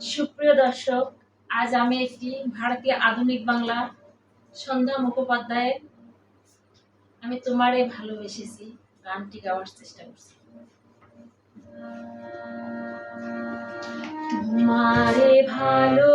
সুপ্রিয় দর্শক, আজ আমি একটি ভারতীয় আধুনিক বাংলা সন্ধ্যা মুখোপাধ্যায়ের আমি তোমারে ভালোবেসেছি, গানটি গাওয়ার চেষ্টা করছি। তোমারে ভালো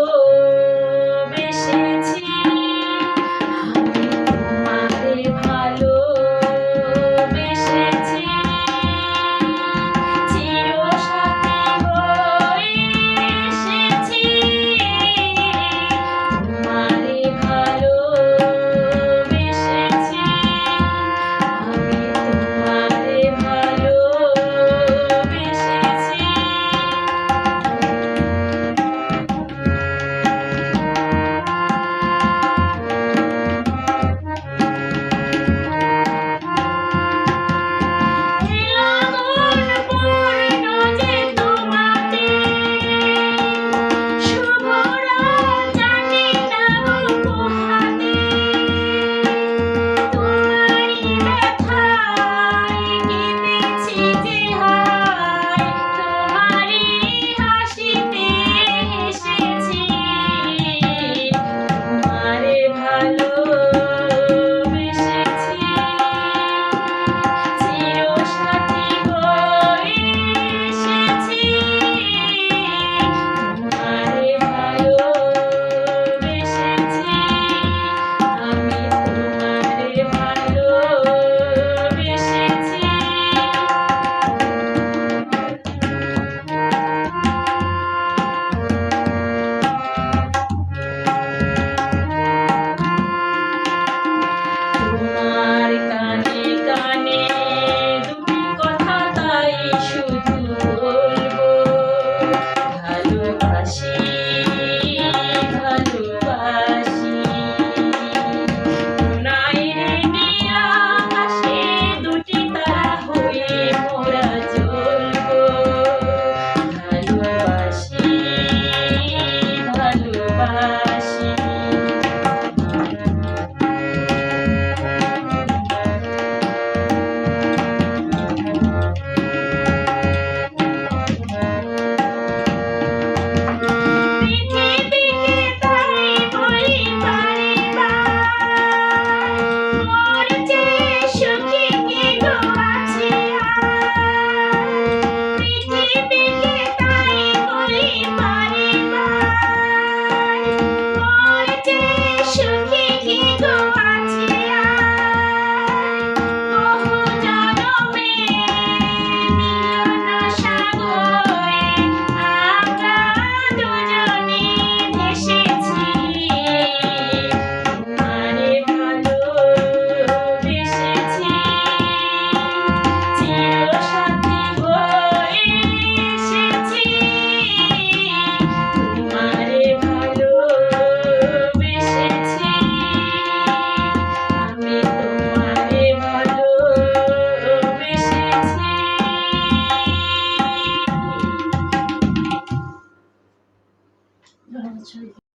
Bye. century